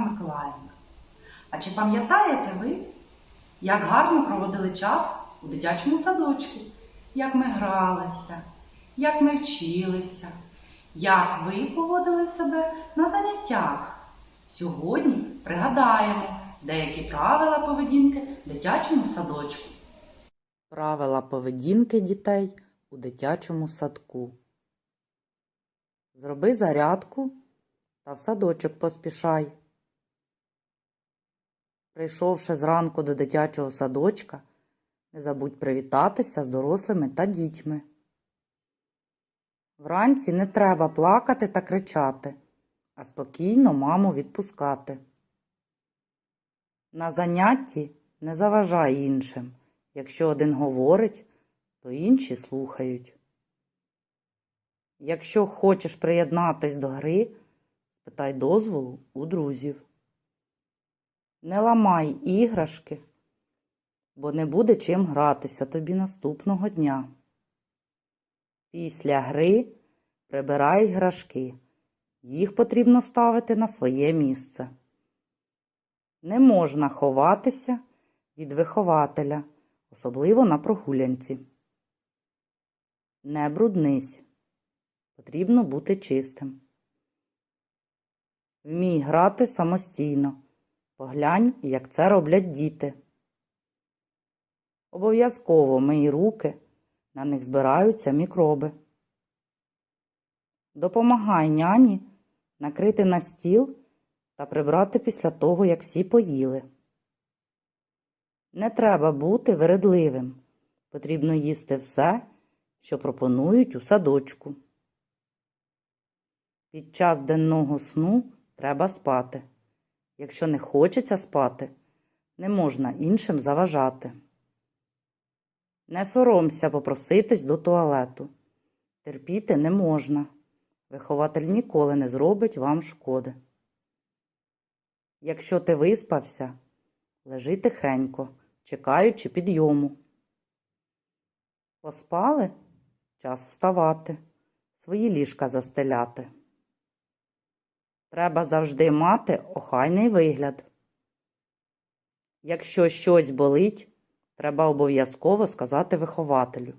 Миколаївна. А чи пам'ятаєте ви, як гарно проводили час у дитячому садочку? Як ми гралися, як ми вчилися, як ви поводили себе на заняттях? Сьогодні пригадаємо деякі правила поведінки в дитячому садочку. Правила поведінки дітей у дитячому садку. Зроби зарядку та в садочок поспішай. Прийшовши зранку до дитячого садочка, не забудь привітатися з дорослими та дітьми. Вранці не треба плакати та кричати, а спокійно маму відпускати. На занятті не заважай іншим. Якщо один говорить, то інші слухають. Якщо хочеш приєднатись до гри, спитай дозволу у друзів. Не ламай іграшки, бо не буде чим гратися тобі наступного дня. Після гри прибирай іграшки. Їх потрібно ставити на своє місце. Не можна ховатися від вихователя, особливо на прогулянці. Не бруднись. Потрібно бути чистим. Вмій грати самостійно. Поглянь, як це роблять діти. Обов'язково мий руки, на них збираються мікроби. Допомагай няні накрити на стіл та прибрати після того, як всі поїли. Не треба бути вередливим. Потрібно їсти все, що пропонують у садочку. Під час денного сну треба спати. Якщо не хочеться спати, не можна іншим заважати. Не соромся попроситись до туалету. Терпіти не можна. Вихователь ніколи не зробить вам шкоди. Якщо ти виспався, лежи тихенько, чекаючи підйому. Поспали? Час вставати, свої ліжка застеляти. Треба завжди мати охайний вигляд. Якщо щось болить, треба обов'язково сказати вихователю.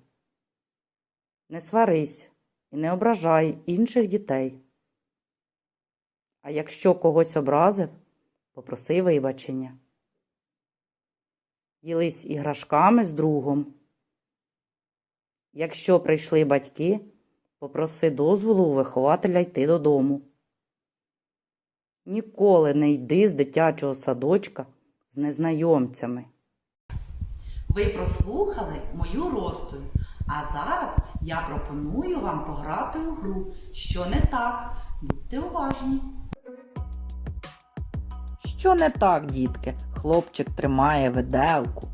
Не сварись і не ображай інших дітей. А якщо когось образив, попроси вибачення. Ділись іграшками з другом. Якщо прийшли батьки, попроси дозволу у вихователя йти додому. Ніколи не йди з дитячого садочка з незнайомцями. Ви прослухали мою розповідь, а зараз я пропоную вам пограти у гру. Що не так? Будьте уважні. Що не так, дітки? Хлопчик тримає виделку.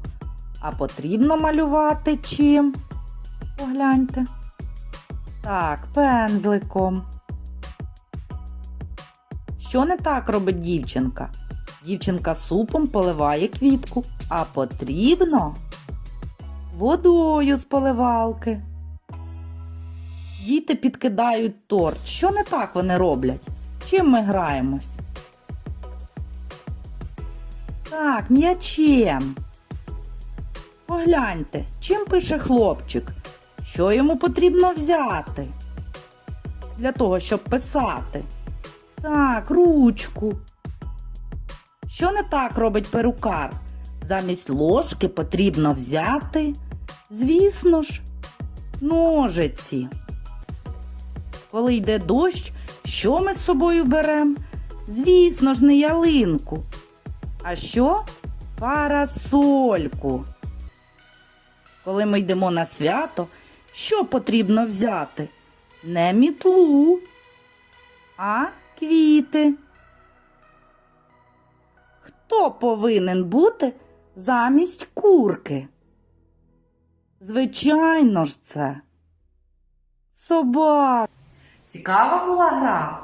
А потрібно малювати чим? Погляньте. Так, пензликом. Що не так робить дівчинка? Дівчинка супом поливає квітку, а потрібно водою з поливалки. Діти підкидають торт. Що не так вони роблять? Чим ми граємось? Так, м'ячем. Погляньте, чим пише хлопчик? Що йому потрібно взяти? Для того, щоб писати. Так, ручку. Що не так робить перукар? Замість ложки потрібно взяти, звісно ж, ножиці. Коли йде дощ, що ми з собою беремо? Звісно ж, не ялинку. А що? Парасольку. Коли ми йдемо на свято, що потрібно взяти? Не мітлу, а квіти. Хто повинен бути замість курки? Звичайно ж це. Собака. Цікава була гра.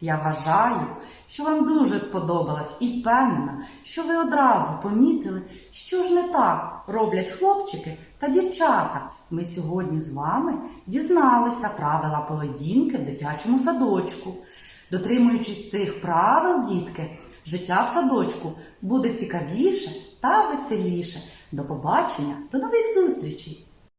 Я вважаю, що вам дуже сподобалась і впевнена, що ви одразу помітили, що ж не так роблять хлопчики та дівчата. Ми сьогодні з вами дізналися правила поведінки в дитячому садочку. Дотримуючись цих правил, дітки, Життя в садочку буде цікавіше та веселіше. До побачення, до нових зустрічей!